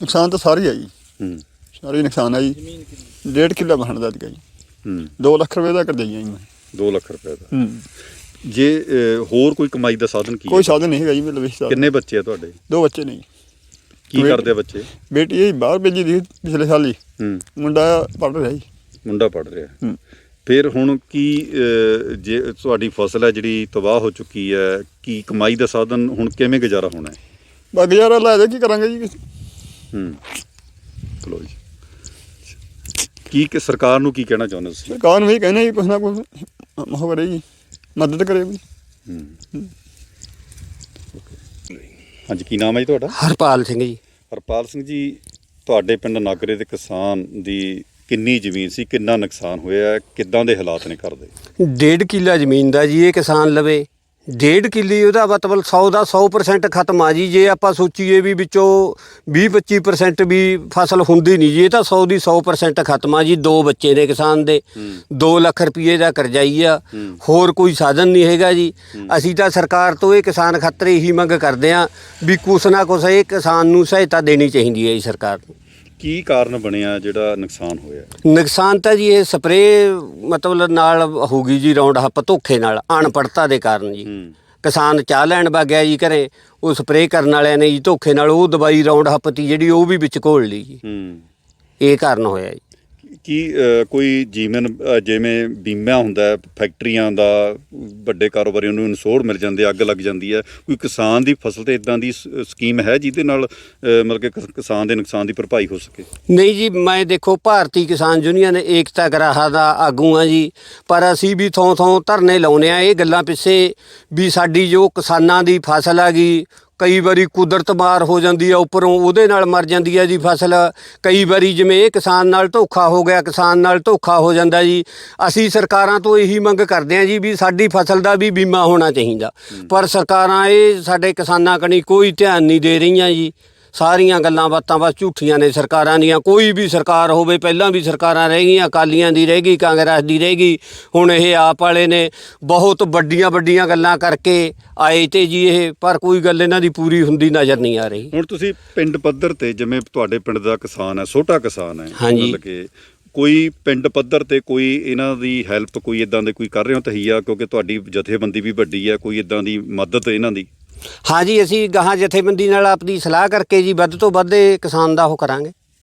ਨੁਕਸਾਨ ਤਾਂ ਸਾਰੀ ਆ ਜੀ। ਹੂੰ। ਸਾਰੀ ਨੁਕਸਾਨ ਆ ਜੀ। ਡੇਢ ਕਿੱਲਾ ਬਹਣ ਦਾ ਜੀ ਹੂੰ। 2 ਲੱਖ ਰੁਪਏ ਦਾ ਕਰਜਾਈਆਂ ਜੀ ਮੈਂ। 2 ਲੱਖ ਰੁਪਏ ਦਾ। ਹੂੰ। ਜੇ ਹੋਰ ਕੋਈ ਕਮਾਈ ਦਾ ਸਾਧਨ ਕੀ ਕੋਈ ਸਾਧਨ ਨਹੀਂ ਹੈਗਾ ਜੀ ਮੇਰੇ ਵਿੱਚ ਕਿੰਨੇ ਬੱਚੇ ਆ ਤੁਹਾਡੇ? ਦੋ ਬੱਚੇ ਨੇ। ਕੀ ਕਰਦੇ ਆ ਬੱਚੇ? ਬੇਟੀ ਇਹ ਬਾਹਰ ਭੇਜੀ ਦੀ ਪਿਛਲੇ ਸਾਲ ਹੀ। ਹੂੰ। ਮੁੰਡਾ ਪੜ੍ਹ ਰਿਹਾ ਜੀ। ਮੁੰਡਾ ਪੜ ਰਿਹਾ। ਹੂੰ। ਫਿਰ ਹੁਣ ਕੀ ਜੇ ਤੁਹਾਡੀ ਫਸਲ ਹੈ ਜਿਹੜੀ ਤਬਾਹ ਹੋ ਚੁੱਕੀ ਹੈ ਕੀ ਕਮਾਈ ਦਾ ਸਾਧਨ ਹੁਣ ਕਿਵੇਂ ਗੁਜ਼ਾਰਾ ਹੋਣਾ ਹੈ? ਬਾਕੀ ਯਾਰ ਲੈ ਦੇ ਕੀ ਕਰਾਂਗੇ ਜੀ? ਹੂੰ। ਚਲੋ ਜੀ। ਕੀ ਕਿ ਸਰਕਾਰ ਨੂੰ ਕੀ ਕਹਿਣਾ ਚਾਹੁੰਦੇ ਤੁਸੀਂ? ਸਰਕਾਰ ਨੂੰ ਵੀ ਕਹਿੰਦੇ ਜੀ ਕੁਛ ਨਾ ਕੁਛ ਉਹ ਕਰੇ ਜੀ ਮਦਦ ਕਰੇ ਵੀ ਹੂੰ। ਹਾਂਜੀ ਕੀ ਨਾਮ ਹੈ ਜੀ ਤੁਹਾਡਾ? ਹਰਪਾਲ ਸਿੰਘ ਜੀ। ਹਰਪਾਲ ਸਿੰਘ ਜੀ ਤੁਹਾਡੇ ਪਿੰਡ ਨਾਗਰੇ ਦੇ ਕਿਸਾਨ ਦੀ ਕਿੰਨੀ ਜ਼ਮੀਨ ਸੀ ਕਿੰਨਾ ਨੁਕਸਾਨ ਹੋਇਆ ਹੈ, ਕਿੱਦਾਂ ਦੇ ਹਾਲਾਤ ਨੇ ਕਰਦੇ ਡੇਢ ਕਿੱਲਾ ਜ਼ਮੀਨ ਦਾ ਜੀ ਇਹ ਕਿਸਾਨ ਲਵੇ ਡੇਢ ਕਿੱਲੀ ਉਹਦਾ ਮਤਲਬ 100 ਦਾ 100% ਖਤਮ ਆ ਜੀ। ਜੇ ਆਪਾਂ ਸੋਚੀਏ ਵੀ ਵਿੱਚੋਂ 20-25% ਵੀ ਫਸਲ ਹੁੰਦੀ ਨਹੀਂ ਜੀ ਇਹ ਤਾਂ 100 ਦੀ 100% ਖਤਮ ਆ ਜੀ ਦੋ ਬੱਚੇ ਨੇ ਕਿਸਾਨ ਦੇ। 2 ਲੱਖ ਰੁਪਏ ਦਾ ਕਰਜ਼ਾਈ ਆ। ਹੂੰ। ਹੋਰ ਕੋਈ ਸਾਧਨ ਨਹੀਂ ਹੈਗਾ ਜੀ। ਅਸੀਂ ਤਾਂ ਸਰਕਾਰ ਤੋਂ ਇਹ ਕਿਸਾਨ ਖਾਤਰ ਇਹੀ ਮੰਗ ਕਰਦੇ ਆ ਵੀ ਕੁਛ ਨਾ ਕੁਛ ਇਹ ਕਿਸਾਨ ਨੂੰ ਸਹਾਇਤਾ ਦੇਣੀ ਚਾਹੀਦੀ ਹੈ ਜੀ ਸਰਕਾਰ ਨੂੰ। ਕੀ ਕਾਰਨ ਬਣਿਆ ਜਿਹੜਾ ਨੁਕਸਾਨ ਹੋਇਆ? ਨੁਕਸਾਨ ਤਾਂ ਜੀ ਇਹ ਸਪਰੇ ਮਤਲਬ ਨਾਲ ਹੋ ਗਈ ਜੀ ਰੌਂਡ ਹੱਪ ਧੋਖੇ ਨਾਲ ਅਣਪੜਤਾ ਦੇ ਕਾਰਨ ਜੀ। ਕਿਸਾਨ ਚਾਹ ਲੈਣ ਵਗ ਗਿਆ ਜੀ ਘਰੇ ਉਹ ਸਪਰੇ ਕਰਨ ਵਾਲਿਆਂ ਨੇ ਜੀ ਧੋਖੇ ਨਾਲ ਉਹ ਦਵਾਈ ਰੌਂਡ ਹੱਪ ਤੀ ਜਿਹੜੀ ਉਹ ਵੀ ਵਿੱਚ ਘੋਲ ਲਈ ਜੀ। ਹੂੰ। ਇਹ ਕਾਰਨ ਹੋਇਆ ਜੀ। ਕੀ ਕੋਈ ਜੀਵਨ ਜਿਵੇਂ ਬੀਮਾ ਹੁੰਦਾ ਫੈਕਟਰੀਆਂ ਦਾ, ਵੱਡੇ ਕਾਰੋਬਾਰੀਆਂ ਨੂੰ ਇਨਸ਼ੋਰ ਮਿਲ ਜਾਂਦੇ, ਅੱਗ ਲੱਗ ਜਾਂਦੀ ਹੈ, ਕੋਈ ਕਿਸਾਨ ਦੀ ਫਸਲ ਤੇ ਇਦਾਂ ਦੀ ਸਕੀਮ ਹੈ ਜਿਹਦੇ ਨਾਲ ਮਤਲਬ ਕਿ ਕਿਸਾਨ ਦੇ ਨੁਕਸਾਨ ਦੀ ਭਰਪਾਈ ਹੋ ਸਕੇ? ਨਹੀਂ ਜੀ, ਮੈਂ ਦੇਖੋ, ਭਾਰਤੀ ਕਿਸਾਨ ਯੂਨੀਅਨ ਏਕਤਾ ਗਰਾਹਾ ਦਾ ਆਗੂ ਆ ਜੀ, ਪਰ ਅਸੀਂ ਵੀ ਥੋਂ ਥੋਂ ਧਰਨੇ ਲਾਉਨੇ ਆ ਇਹ ਗੱਲਾਂ ਪਿੱਛੇ ਵੀ ਸਾਡੀ ਜੋ ਕਿਸਾਨਾਂ ਦੀ ਫਸਲ ਆ ਗਈ ਕਈ ਵਾਰੀ ਕੁਦਰਤ ਮਾਰ ਹੋ ਜਾਂਦੀ ਆ ਉੱਪਰੋਂ ਉਹਦੇ ਨਾਲ ਮਰ ਜਾਂਦੀ ਆ ਜੀ ਫਸਲ। ਕਈ ਵਾਰੀ ਜਿਵੇਂ ਇਹ ਕਿਸਾਨ ਨਾਲ ਧੋਖਾ ਹੋ ਗਿਆ ਕਿਸਾਨ ਨਾਲ ਧੋਖਾ ਹੋ ਜਾਂਦਾ ਜੀ। ਅਸੀਂ ਸਰਕਾਰਾਂ ਤੋਂ ਇਹੀ ਮੰਗ ਕਰਦੇ ਆ ਜੀ ਵੀ ਸਾਡੀ ਫਸਲ ਦਾ ਵੀ ਬੀਮਾ ਹੋਣਾ ਚਾਹੀਦਾ। ਪਰ ਸਰਕਾਰਾਂ ਇਹ ਸਾਡੇ ਕਿਸਾਨਾਂ ਕਣੀ ਕੋਈ ਧਿਆਨ ਨਹੀਂ ਦੇ ਰਹੀਆਂ ਜੀ। ਸਾਰੀਆਂ ਗੱਲਾਂ ਬਾਤਾਂ ਬਸ ਝੂਠੀਆਂ ਨੇ ਸਰਕਾਰਾਂ ਦੀਆਂ ਕੋਈ ਵੀ ਸਰਕਾਰ ਹੋਵੇ ਪਹਿਲਾਂ ਵੀ ਸਰਕਾਰਾਂ ਰਹਿ ਗਈਆਂ ਅਕਾਲੀਆਂ ਦੀ ਰਹਿ ਗਈ ਕਾਂਗਰਸ ਦੀ ਰਹਿ ਗਈ ਹੁਣ ਇਹ ਆਪ ਵਾਲੇ ਨੇ ਬਹੁਤ ਵੱਡੀਆਂ ਵੱਡੀਆਂ ਗੱਲਾਂ ਕਰਕੇ ਆਏ ਤੇ ਜੀ ਇਹ ਪਰ ਕੋਈ ਗੱਲ ਇਹਨਾਂ ਦੀ ਪੂਰੀ ਹੁੰਦੀ ਨਜ਼ਰ ਨਹੀਂ ਆ ਰਹੀ ਹੁਣ ਤੁਸੀਂ ਪਿੰਡ ਪੱਧਰ ਤੇ ਜਿਵੇਂ ਤੁਹਾਡੇ ਪਿੰਡ ਦਾ ਕਿਸਾਨ ਹੈ ਛੋਟਾ ਕਿਸਾਨ ਹੈ ਹਾਂਜੀ। ਕੋਈ ਪਿੰਡ ਪੱਧਰ ਤੇ ਕੋਈ ਇਹਨਾਂ ਦੀ ਹੈਲਪ ਕੋਈ ਇਦਾਂ ਦੇ ਕੋਈ ਕਰ ਰਹੇ ਹੋ ਤਹੀਆ ਕਿਉਂਕਿ ਤੁਹਾਡੀ ਜਥੇਬੰਦੀ ਵੀ ਵੱਡੀ ਹੈ, ਕੋਈ ਇਦਾਂ ਦੀ ਮਦਦ ਇਹਨਾਂ ਦੀ? ਹਾਂਜੀ, ਅਸੀਂ ਗਾਹਾਂ ਜਥੇਬੰਦੀ ਨਾਲ ਆਪਣੀ ਸਲਾਹ ਕਰਕੇ ਜੀ ਵੱਧ ਤੋਂ ਵੱਧ ਇਹ ਕਿਸਾਨ ਦਾ ਉਹ ਕਰਾਂਗੇ।